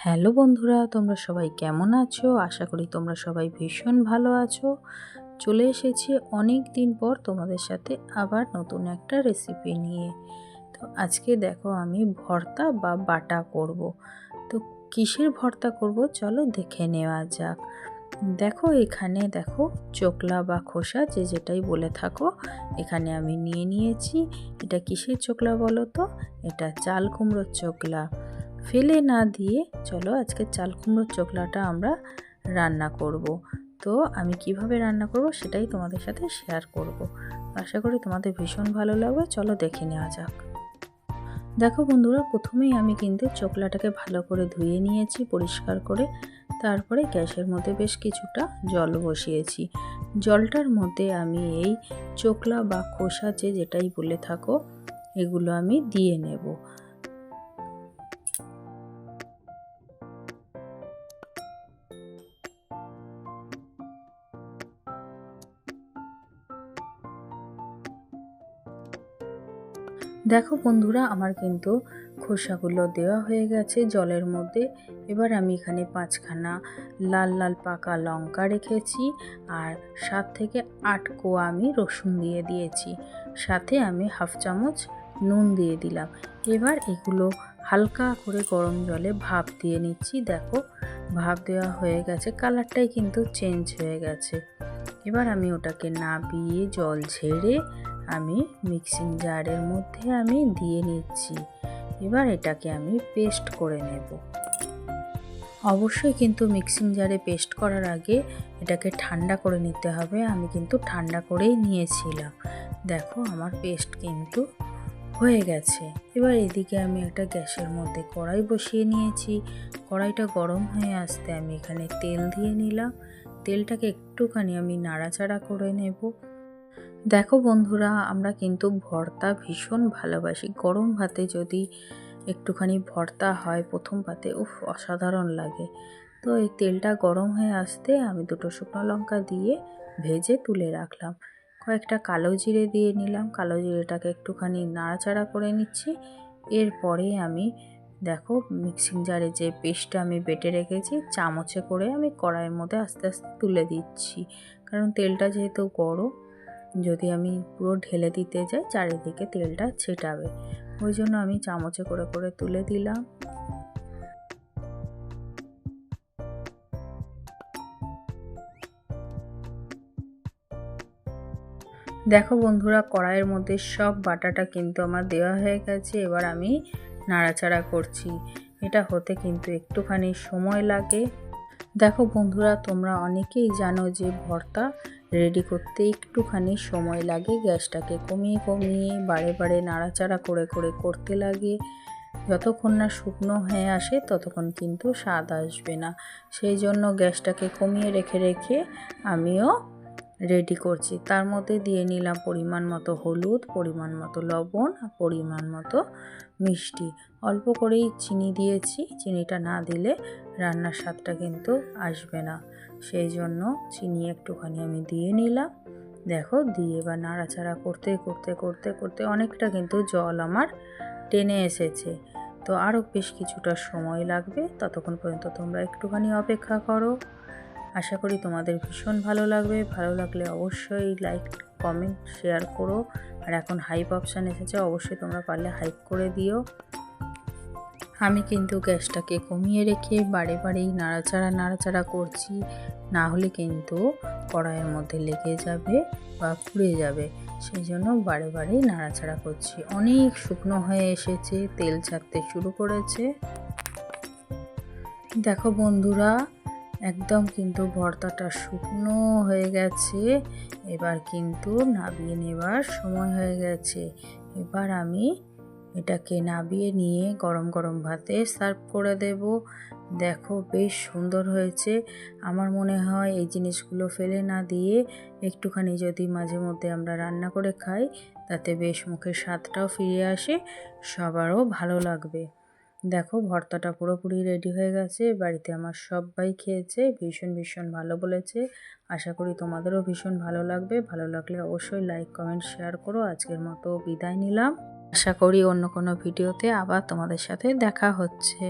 Hello বন্ধুরা, তোমরা সবাই কেমন আছো? আশা করি তোমরা সবাই ভীষণ ভালো আছো। চলে এসেছি অনেক দিন পর তোমাদের সাথে আবার নতুন একটা রেসিপি নিয়ে। তো আজকে দেখো আমি ভর্তা বা বাটা করব। তো কিসের ভর্তা করব? চলো দেখে নেওয়া যাক। দেখো এখানে দেখো চোকলা বা খোসা, যে যেটাই বলে থাকো, এখানে আমি নিয়ে নিয়েছি। এটা কিসের চোকলা বলো তো? এটা চাল কুমড়োর চোকলা। ফেলে না দিয়ে চলো আজকে চাল কুমড়োর চোকলাটা আমরা রান্না করব। তো আমি কীভাবে রান্না করব সেটাই তোমাদের সাথে শেয়ার করব। আশা করি তোমাদের ভীষণ ভালো লাগবে, চলো দেখে নেওয়া যাক দেখো বন্ধুরা, প্রথমেই আমি কিন্তু চোকলাটাকে ভালো করে ধুয়ে নিয়েছি, পরিষ্কার করে তারপরে গ্যাসের মধ্যে বেশ কিছুটা জল বসিয়েছি জলটার মধ্যে আমি এই চোকলা বা খোসা যে যেটাই বলে থাকো, এগুলো আমি দিয়ে নেব দেখো বন্ধুরা, আমার কিন্তু খোসাগুলো দেওয়া হয়ে গেছে জলের মধ্যে। এবার আমি এখানে পাঁচখানা লাল লাল পাকা লঙ্কা রেখেছি আর সাত থেকে আট কোয়া আমি রসুন দিয়ে দিয়েছি। সাথে আমি হাফ চামচ নুন দিয়ে দিলাম। এবার এগুলো হালকা করে গরম জলে ভাপ দিয়ে নিচ্ছি। দেখো, ভাপ দেওয়া হয়ে গেছে, কালারটাই কিন্তু চেঞ্জ হয়ে গেছে। এবার আমি ওটাকে নাবিয়ে জল ঝেড়ে আমি মিক্সিং জারের মধ্যে আমি দিয়ে নিচ্ছি। এবার এটাকে আমি পেস্ট করে নেব। অবশ্যই কিন্তু মিক্সিং জারে পেস্ট করার আগে এটাকে ঠান্ডা করে নিতে হবে। আমি কিন্তু ঠান্ডা করেই নিয়েছিলাম। দেখো, আমার পেস্ট কিন্তু হয়ে গেছে। এবার এদিকে আমি একটা গ্যাসের মধ্যে কড়াই বসিয়ে নিয়েছি। কড়াইটা গরম হয়ে আসতে আমি এখানে তেল দিয়ে নিলাম। তেলটাকে একটুখানি আমি নাড়াচাড়া করে নেব। দেখো বন্ধুরা, আমরা কিন্তু ভর্তা ভীষণ ভালোবাসি। গরম ভাতে যদি একটুখানি ভর্তা হয় প্রথম পাতে উফ, অসাধারণ লাগে। তো এই তেলটা গরম হয়ে আসতে আমি দুটো শুকনো লঙ্কা দিয়ে ভেজে তুলে রাখলাম। কয়েকটা কালো জিরে দিয়ে নিলাম। কালো জিরেটাকে একটুখানি নাড়াচাড়া করে নিচ্ছি। এরপরে আমি, দেখো মিক্সিং জারে যে পেস্টটা আমি বেটে রেখেছি, চামচে করে আমি কড়াইয়ের মধ্যে আস্তে আস্তে তুলে দিচ্ছি। কারণ তেলটা যেহেতু গরম যদি আমি পুরো ঢেলে দিতে যাই, চারিদিকে তেলটা ছেটাবে। ওই জন্য আমি চামচে করে করে তুলে দিলাম। দেখো বন্ধুরা, কড়াইয়ের মধ্যে সব বাটাটা কিন্তু আমার দেওয়া হয়ে গেছে। এবার আমি নাড়াচাড়া করছি। এটা হতে কিন্তু একটুখানি সময় লাগে। দেখো বন্ধুরা, তোমরা অনেকেই জানো যে ভর্তা রেডি করতে একটুখানি সময় লাগে, গ্যাসটাকে কমিয়ে কমিয়ে বারে বারে নাড়াচাড়া করে করে করতে লাগে। যতক্ষণ না শুকনো হয়ে আসে, ততক্ষণ কিন্তু স্বাদ আসবে না। সেই জন্য গ্যাসটাকে কমিয়ে রেখে রেখে আমিও রেডি করছি। তার মধ্যে দিয়ে নিলাম পরিমাণ মতো হলুদ, পরিমাণ মতো লবণ আর পরিমাণ মতো মিষ্টি। অল্প করেই চিনি দিয়েছি। চিনিটা না দিলে রান্নার স্বাদটা কিন্তু আসবে না। সেই জন্য চিনি একটুখানি আমি দিয়ে নিলাম। দেখো দিয়ে বা নাড়াচাড়া করতে করতে করতে করতে অনেকটা কিন্তু জল আমার টেনে এসেছে। তো আরও বেশ কিছুটা সময় লাগবে, ততক্ষণ পর্যন্ত তোমরা একটুখানি অপেক্ষা করো। আশা করি তোমাদের ভীষণ ভালো লাগবে। ভালো লাগলে অবশ্যই লাইক, কমেন্ট, শেয়ার করো। আর এখন হাইপ অপশান এসেছে, অবশ্যই তোমরা পারলে হাইপ করে দিও। আমি কিন্তু গ্যাসটাকে কমিয়ে রেখে বারে বারেই নাড়াচাড়া নাড়াচাড়া করছি। না হলে কিন্তু কড়াইয়ের মধ্যে লেগে যাবে বা পুড়ে যাবে। সেই জন্য বারে বারেই নাড়াচাড়া করছি। অনেক শুকনো হয়ে এসেছে, তেল ছাড়তে শুরু করেছে। দেখো বন্ধুরা, একদম কিন্তু ভর্তাটা শুকনো হয়ে গেছে। এবার কিন্তু নাবিয়ে নেবার সময় হয়ে গেছে। এবার আমি এটাকে নাবিয়ে নিয়ে গরম গরম ভাতে সার্ভ করে দেব। দেখো বেশ সুন্দর হয়েছে। আমার মনে হয় এই জিনিসগুলো ফেলে না দিয়ে একটুখানি যদি মাঝে মধ্যে আমরা রান্না করে খাই, তাতে বেশ মুখের স্বাদটাও ফিরে আসে, সবারও ভালো লাগবে। দেখো ভর্তাটা পুরোপুরি রেডি হয়ে গেছে। বাড়িতে আমার সবাই খেয়েছে, ভীষণ ভীষণ ভালো বলেছে। আশা করি তোমাদেরও ভীষণ ভালো লাগবে। ভালো লাগলে অবশ্যই লাইক কমেন্ট শেয়ার করো। আজকের মতো বিদায় নিলাম। আশা করি অন্য কোনো ভিডিওতে আবার তোমাদের সাথে দেখা হচ্ছে।